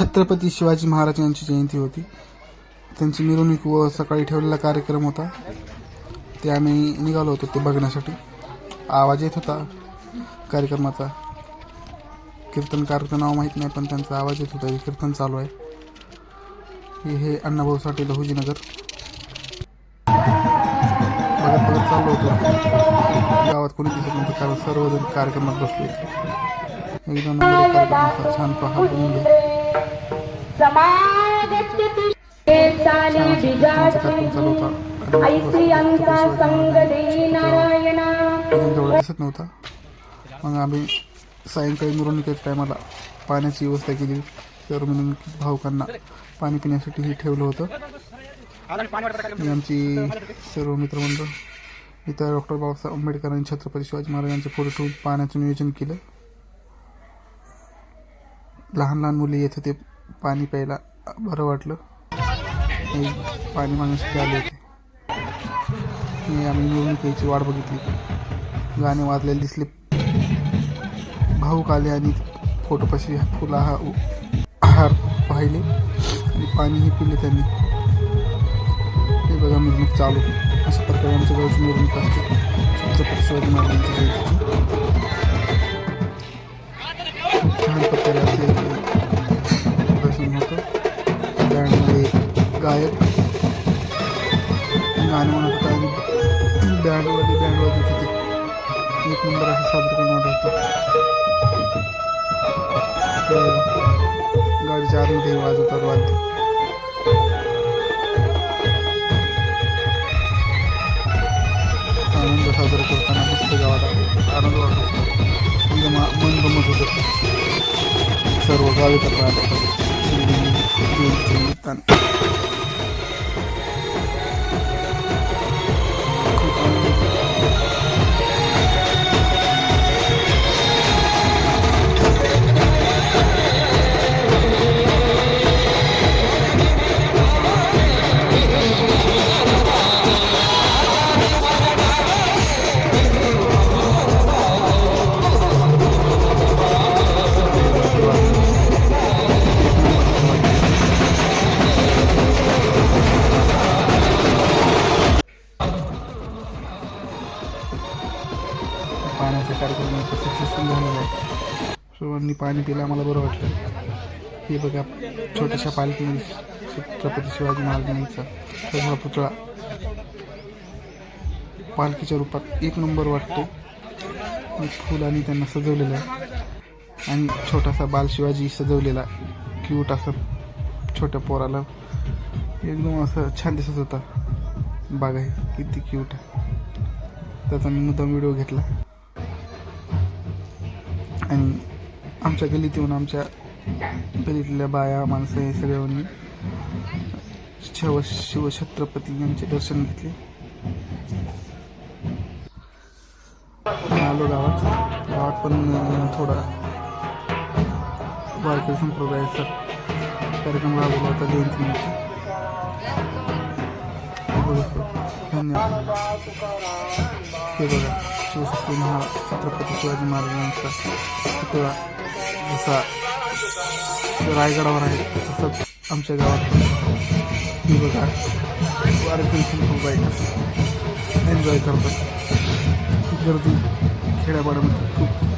छत्रपती शिवाजी महाराज यांची जयंती होती. त्यांची मिरवणूक व सकाळी ठेवलेला कार्यक्रम होता. ते आम्ही निघालो होतो ते बघण्यासाठी. आवाज येत होता कार्यक्रमाचा. कीर्तनकारचं नाव माहीत नाही पण त्यांचा आवाज येत होता. हे कीर्तन चालू आहे. हे हे अण्णाभाऊ साठे लहुजीनगर बघत बघत चाललो होतो. गावात कोणी दिसत नव्हतं कारण सर्वजण कार्यक्रमात बसले एकदम नंबर कार्यक्रम छान पहा दिसत नव्हता. मग आम्ही सायंकाळी मिरवणुकीच्या टायमाला पाण्याची व्यवस्था केली. सर्व मिरवणूक भावकांना पाणी पिण्यासाठी हे ठेवलं होतं. आमची सर्व मित्रमंडळ इथं डॉक्टर बाबासाहेब आंबेडकर आणि छत्रपती शिवाजी महाराजांचे फोटो ठेवून पाण्याचं नियोजन केलं. लहान लहान मुली येत होते पाणी प्यायला बरं वाटलं. हे पाणी मागण्यासाठी आले होते. हे आम्ही मिरवणुकीची वाट बघितली. गाणे वाजलेले दिसले. भाऊक आले आणि फोटोपाशी फुला हा हार पाहिले. आणि पाणीही पिले त्यांनी. हे बघा मिरवणूक चालू. अशा प्रकारे आमच्या गावची मिरवणूक असते. छत्रपती शिवाजी महाराजांची जयंतीची. बँडमध्ये गायक गाणे म्हणत होता आणि बँडवाले बँड वाजत होते एक नंबर असं सादरीकरण वाटत होतं तर गाडीच्या आतमध्ये वाजवतात वाद्य आनंद साजरा करताना मस्त गावात आनंद वाटत. होता म्हणजे मन गमत होतं. सर्व गावीकर राहतात. कार्यक्रम सक्सेसफुल झालेला आहे. सर्वांनी पाणी पिलं आम्हाला बरं वाटलं. हे बघा छोट्याशा पालखीमध्ये छत्रपती शिवाजी महाराजांचा सगळा पुतळा. पालखीच्या रूपात एक नंबर वाटतो. फुलांनी त्यांना सजवलेलं आहे. आणि छोटासा बाल शिवाजी सजवलेला क्यूट असं छोट्या पोराला. एकदम असं छान दिसत होता. बाग आहे किती क्यूट आहे. त्याचा मी मुद्दाम व्हिडिओ घेतला. आणि आमच्या गलीत येऊन आमच्या गलीतल्या बाया माणसं हे सगळ्यांनी शिव शिवछत्रपती यांचे दर्शन घेतले. आलो गावात. गावात पण थोडा वारकरी संप्रदायाचा कार्यक्रम राबवला होता जयंतीनिमित्त. हे बघा धन्यवाद. हे बघा शिवशक्ती हा छत्रपती शिवाजी महाराजांचा पुतळा जसा रायगडावर आहे तसंच आमच्या गावात ही बघा वारकरी संप्रदाय एन्जॉय करतात. गर्दी खेड्यापाड्यामध्ये खूप